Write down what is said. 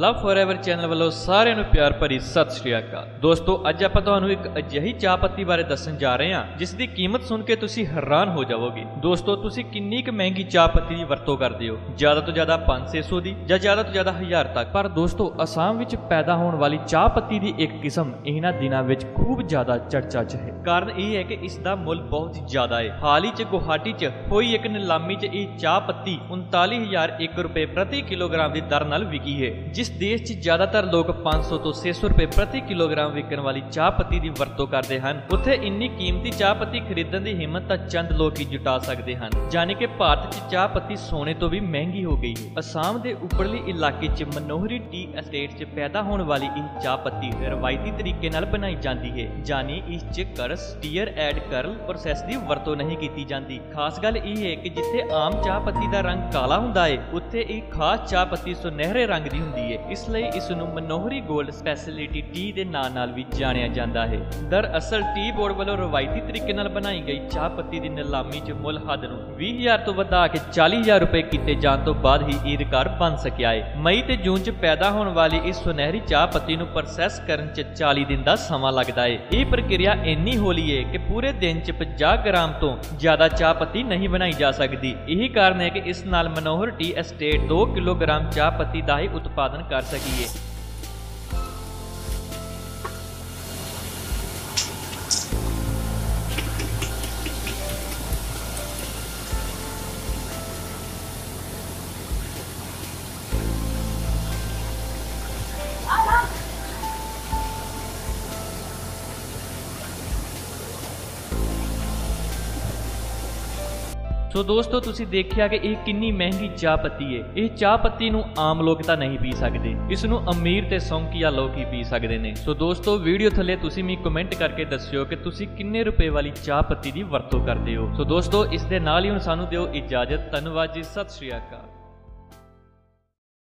ਲਵ forever channel ਵੱਲੋਂ ਸਾਰਿਆਂ ਨੂੰ ਪਿਆਰ ਭਰੀ ਸਤਿ ਸ਼੍ਰੀ ਅਕਾਲ। ਦੋਸਤੋ, ਅੱਜ ਆਪਾਂ ਤੁਹਾਨੂੰ ਇੱਕ ਅਜਿਹੀ ਚਾਹ ਬਾਰੇ ਦੱਸਣ ਜਾ ਰਹੇ ਹਾਂ, ਜਿਸ ਦੀ ਕੀਮਤ ਸੁਣ ਕੇ ਤੁਸੀਂ ਹੈਰਾਨ ਹੋ ਜਾਵੋਗੇ। ਦੋਸਤੋ, ਤੁਸੀਂ ਕਿੰਨੀ ਕੁ ਮਹਿੰਗੀ ਚਾਹ ਦੀ ਵਰਤੋਂ ਕਰਦੇ ਹੋ? ਜ਼ਿਆਦਾ ਤੋਂ ਜ਼ਿਆਦਾ 500 ਦੀ ਜਾਂ ਜ਼ਿਆਦਾ ਤੋਂ ਜ਼ਿਆਦਾ 1000 ਤੱਕ? ਪਰ ਦੋਸਤੋ, ਅਸਾਮ ਵਿੱਚ ਪੈਦਾ ਹੋਣ ਵਾਲੀ ਚਾਹ ਪੱਤੀ ਦੀ ਇੱਕ ਕਿਸਮ ਇਹਨਾਂ ਦਿਨਾਂ ਵਿੱਚ ਖੂਬ ਜ਼ਿਆਦਾ ਚਰਚਾ 'ਚ ਹੈ। ਕਾਰਨ ਇਹ ਹੈ ਕਿ ਇਸ ਦਾ ਮੁੱਲ ਬਹੁਤ ਜ਼ਿਆਦਾ ਹੈ। ਹਾਲ ਹੀ 'ਚ ਗੁਹਾਟੀ 'ਚ ਹੋਈ ਇੱਕ ਨਿਲਾਮੀ 'ਚ ਇਹ ਚਾਹ ਪੱਤੀ 39001 ਰੁਪਏ ਪ੍ਰਤੀ ਕਿਲੋਗ੍ਰਾਮ ਦੀ ਦਰ ਨਾਲ ਵਿਕੀ ਹੈ, ਜਿਸ ਦੇਸ਼ 'ਚ ਜ਼ਿਆਦਾਤਰ ਲੋਕ 500 ਤੋਂ 600 ਰੁਪਏ ਪ੍ਰਤੀ ਕਿਲੋਗ੍ਰਾਮ ਵਿਕਣ ਵਾਲੀ ਚਾਹ ਪੱਤੀ ਦੀ ਵਰਤੋਂ ਕਰਦੇ ਹਨ। ਉੱਥੇ ਇੰਨੀ ਕੀਮਤੀ ਚਾਹ ਪੱਤੀ ਖਰੀਦਣ ਦੀ ਹਿੰਮਤ ਤਾਂ ਚੰਦ ਲੋਕ ਹੀ ਜੁਟਾ ਸਕਦੇ ਹਨ। ਜਾਣੀ ਕਿ ਭਾਰਤ 'ਚ ਚਾਹ ਪੱਤੀ ਸੋਨੇ ਤੋਂ ਵੀ ਮਹਿੰਗੀ ਹੋ ਗਈ ਹੈ। ਅਸਾਮ ਦੇ ਉੱਪਰਲੇ ਇਲਾਕੇ 'ਚ ਮਨੋਹਰੀ ਟੀ ਅਸਟੇਟ 'ਚ ਪੈਦਾ ਹੋਣ ਵਾਲੀ ਇਹ ਚਾਹ ਪੱਤੀ ਰਵਾਇਤੀ ਤਰੀਕੇ ਨਾਲ ਬਣਾਈ ਜਾਂਦੀ ਹੈ। ਜਾਨੀ ਇਸ 'ਚ crush, tear, and, curl process ਦੀ ਵਰਤੋਂ ਨਹੀਂ ਕੀਤੀ ਜਾਂਦੀ। ਖਾਸ ਗੱਲ ਇਹ ਹੈ ਕਿ ਜਿੱਥੇ ਆਮ ਚਾਹ ਪੱਤੀ ਦਾ ਰੰਗ ਕਾਲਾ ਹੁੰਦਾ ਹੈ, ਉੱਥੇ ਇਹ ਖਾਸ ਚਾਹ ਪੱਤੀ ਸੁਨਹਿਰੇ ਰੰਗ ਦੀ ਹੁੰਦੀ ਹੈ। ਇਸ ਲਈ ਇਸ ਨੂੰ ਮਨੋਹਰੀ ਗੋਲਡ ਸਪੈਸ਼ਲਿਟੀ ਟੀ ਦੇ ਨਾਂ ਨਾਲ ਵੀ ਜਾਣਿਆ ਜਾਂਦਾ ਹੈ। ਦਰਅਸਲ ਟੀ ਬੋਰਡ ਵੱਲੋਂ ਰਵਾਇਤੀ ਤਰੀਕੇ ਨਾਲ ਬਣਾਈ ਗਈ ਚਾਹ ਪੱਤੀ ਦੀ ਨਿਲਾਮੀ 'ਚ ਮੁੱਲ ਹੱਦ ਨੂੰ 20000 ਤੋਂ ਵਧਾ ਕੇ 40000 ਰੁਪਏ ਕੀਤੇ ਜਾਣ ਤੋਂ ਬਾਅਦ ਹੀ ਇਹ ਰਿਕਾਰਡ ਬਣ ਸਕਿਆ ਹੈ। ਮਈ ਤੇ ਜੂਨ 'ਚ ਪੈਦਾ ਹੋਣ ਵਾਲੀ ਇਸ ਸੁਨਹਿਰੀ ਚਾਹ ਪੱਤੀ ਨੂੰ ਪ੍ਰੋਸੈਸ ਕਰਨ 'ਚ 40 ਦਿਨ ਦਾ ਸਮਾਂ ਲੱਗਦਾ ਹੈ। ਇਹ ਪ੍ਰਕਿਰਿਆ ਇੰਨੀ ਹੌਲੀ ਹੈ ਕਿ ਪੂਰੇ ਦਿਨ 'ਚ 50 ਗ੍ਰਾਮ ਤੋਂ ਜ਼ਿਆਦਾ ਚਾਹ ਪੱਤੀ ਨਹੀਂ ਬਣਾਈ ਜਾ ਸਕਦੀ। ਇਹੀ ਕਾਰਨ ਹੈ ਕਿ ਇਸ ਨਾਲ ਮਨੋਹਰ ਟੀ ਐਸਟੇਟ 2 ਕਿਲੋਗ੍ਰਾਮ ਚਾਹ ਪੱਤੀ ਦਾ ਹੀ ਉਤਪਾਦਨ ਕਰ ਸਕੀਏ। ਸੋ ਦੋਸਤੋ, ਤੁਸੀਂ ਦੇਖਿਆ ਕਿ ਇਹ ਕਿੰਨੀ ਮਹਿੰਗੀ ਚਾਹ ਪੱਤੀ ਹੈ ਇਹ ਚਾਹ ਪੱਤੀ ਨੂੰ ਆਮ ਲੋਕ ਤਾਂ ਨਹੀਂ ਪੀ ਸਕਦੇ। ਇਸ ਨੂੰ ਅਮੀਰ ਤੇ ਸੌਂਕੀਆ ਲੋਕ ਹੀ ਪੀ ਸਕਦੇ ਨੇ। ਸੋ ਦੋਸਤੋ, ਵੀਡੀਓ ਥੱਲੇ ਤੁਸੀਂ ਵੀ ਕਮੈਂਟ ਕਰਕੇ ਦੱਸਿਓ ਕਿ ਤੁਸੀਂ ਕਿੰਨੇ ਰੁਪਏ ਵਾਲੀ ਚਾਹ ਪੱਤੀ ਦੀ ਵਰਤੋਂ ਕਰਦੇ ਹੋ। ਸੋ ਦੋਸਤੋ, ਇਸ ਦੇ ਨਾਲ ਹੀ ਹੁਣ ਸਾਨੂੰ ਦਿਓ ਇਜਾਜ਼ਤ। ਧੰਨਵਾਦ ਜੀ, ਸਤਿ ਸ਼੍ਰੀ ਅਕਾਲ।